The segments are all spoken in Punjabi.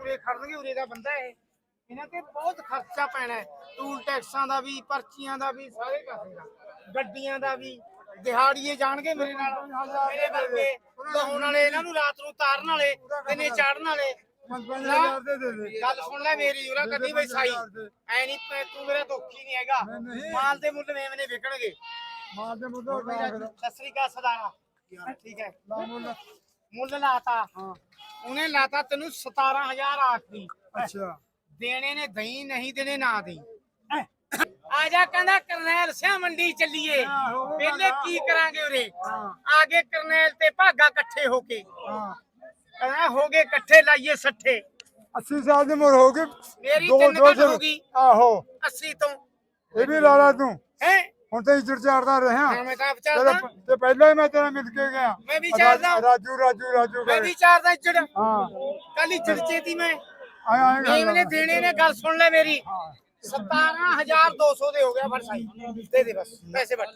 ਉਰੇ ਖੜਨਗੇ ਉਰੇ ਦਾ ਬੰਦਾ ਇਹ। ਇਹਨਾਂ ਤੇ ਬਹੁਤ ਖਰਚਾ ਪੈਣਾ ਹੈ। ਟੂਲ ਟੈਕਸਾਂ ਦਾ ਵੀ ਪਰਚੀਆਂ ਦਾ ਵੀ ਸਾਰੇ ਪਾਸੇ ਦਾ। ਗੱਡੀਆਂ ਦਾ ਵੀ। ਦਿਹਾੜੀਏ ਜਾਣਗੇ ਮੇਰੇ ਨਾਲ। ਮੇਰੇ ਵਰਗੇ। ਲਾਉਣ ਵਾਲੇ ਇਹਨਾਂ ਨੂੰ ਰਾਤ ਨੂੰ ਤਾਰਨ ਵਾਲੇ ਦਿਨੇ ਚਾੜਨ ਵਾਲੇ। ਗੱਲ ਸੁਣ ਲੈ ਮੇਰੀ ਉਹਦਾ ਕਦੀ ਬਈ ਸਾਈ। ਐ ਨਹੀਂ ਤੂੰ ਮੇਰਾ ਦੁੱਖੀ ਨਹੀਂ ਹੈਗਾ। ਮਾਲ ਦੇ ਮੁੱਲ ਮੇਵੇਂ ਨੇ ਵਿਕਣਗੇ। ਮਾਰ ਦੇ ਮੁੱਦਾ ਉਠਾ ਫਿਰ। ਸਤਿ ਸ੍ਰੀ ਅਕਾਲ ਸਦਾਣਾ ਠੀਕ ਹੈ। ਮੁੱਲ ਲਾਤਾ। ਹਾਂ। ਉਹਨੇ ਲਾਤਾ ਤੈਨੂੰ 17000 ਆਖਦੀ ਅੱਛਾ। ਦੇਣੇ ਨੇ ਦਈ ਨਹੀਂ ਦੇਣੇ ਨਾ ਦੇਈ। ਆ ਜਾ ਕਹਿੰਦਾ ਕਰਨੈਲ ਸਿਆ ਮੰਡੀ ਚੱਲੀਏ। ਪਹਿਲੇ। ਕੀ ਕਰਾਂਗੇ ਉਰੇ? ਆਗੇ ਕਰਨੈਲ ਤੇ ਭਾਗਾ ਇਕੱਠੇ ਹੋ ਕੇ। ਹਾਂ। ਕਹਿੰਦਾ ਹੋ ਗਏ ਇਕੱਠੇ ਲਾਈਏ ਸੱਠੇ। 80 ਸਾਲ ਦੀ ਉਮਰ ਹੋ ਗਈ। ਮੇਰੀ ਤਿੰਨ ਘੱਟ ਦਿਨ- ਹੋ ਗਈ। ਆਹੋ। 80 ਤੋਂ। ਇਹ ਵੀ ਲਾ ਲਾ ਤੂੰ। ਹੁਣ ਤੇ ਇੱਜ਼ਤ ਰਿਹਾ। ਹਾਂ ਮੈਂ ਤਾਂ ਤੇਰਾ ਵਿਚਾਰਦਾ ਤੇ ਪਹਿਲਾਂ ਹੀ ਮੈਂ ਤੇਰਾ ਮਿਲ ਕੇ ਗਿਆ। ਮੈਂ ਵੀ ਚਾਰਦਾ। ਰਾਜੂ ਰਾਜੂ ਰਾਜੂ ਮੈਂ। ਵੀ ਚਾਰਦਾ ਇੱਜੜ ਹਾਂ। ਕੱਲ ਇੱਜੜ ਚੇਤੀ ਮੈਂ। ਆਏ ਆਏ ਗੱਲ ਮੇਮ ਨੇ ਕਰ। ਦੇਣੇ ਨੇ ਗੱਲ ਸੁਣ ਲੈ ਮੇਰੀ। ਹਾਂ। 17200 ਦੇ ਹੋ ਗਿਆ ਫੜ ਸਾਈ। ਦੇ ਦੇ ਬਸ ਪੈਸੇ ਵੱਟ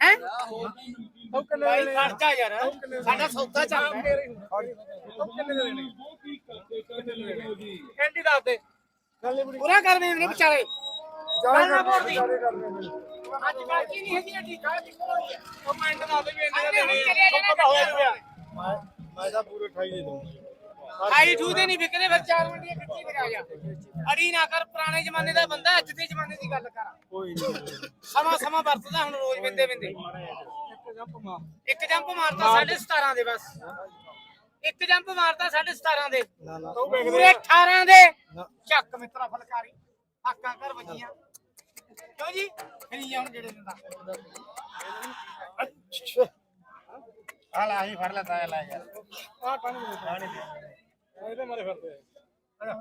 ਹੈ? ਭਾਈ ਖਰਚਾ ਯਾਰ। ਸਾਡਾ ਸੌਦਾ ਚੱਲਦਾ ਹੈ। ਕੈਂਡੀ ਦੱਸ ਦੇ। ਪੂਰਾ ਕਰ ਦੇ ਨੇ ਵਿਚਾਰੇ। ਅੱਜ ਨਹੀਂ ਹੈਗੀ ਅੱਡੀ ਕਾਹ ਦੀ ਉਹ ਵੀ ਦੇਣੇ। ਜਾਣਾ ਪਤਾ ਹੋਇਆ ਜੀ ਹੋਇਆ। ਮੈਂ ਤਾਂ ਪੂਰੇ 28 ਦੇ ਦੂੰਗਾ ਆਈ ਠੂਦੇ ਨਹੀਂ ਵਿਕਦੇ ਫਿਰ ਚਾਰ ਮੰਡੀਆਂ ਕਿੱਥੇ ਵਿਕਾ ਜਾ ਅੜੀ ਨਾ ਕਰ ਪੁਰਾਣੇ ਜ਼ਮਾਨੇ ਦਾ ਬੰਦਾ ਅੱਜ ਦੇ ਜ਼ਮਾਨੇ ਦੀ ਗੱਲ ਕਰ। ਕੋਈ ਨਹੀਂ। ਸਮਾਂ ਸਮਾਂ ਵਰਤਦਾ ਹੁਣ ਰੋਜ਼ ਬਿੰਦੇ ਬਿੰਦੇ ਇੱਕ ਜੰਪ ਮਾਰਤਾ 17.5 ਦੇ ਬਸ। ਇੱਕ ਜੰਪ ਮਾਰਤਾ 17.5 ਦੇ। ਨਾ ਨਾ। ਪੂਰੇ 18 ਦੇ। ਚੱਕ ਮਿੱਤਰਾ ਫਲਕਾਰੀ। ਹਾਕਾਂ ਕਰ ਵੱਜੀਆਂ। ਕਿਉਂ ਜੀ? ਖਰੀ ਹੁਣ ਜਿਹੜੇ ਦਿੰਦਾ ਆ ਲੈ ਆਹੀ ਫੜ ਲੈ ਤਾਇਆ ਲੈ ਯਾਰ ਆ ਪਾਣੀ ਦੇ ਪਾਣੀ ਇਹਦੇ ਮਾਰੇ ਫਿਰਦੇ ਆ।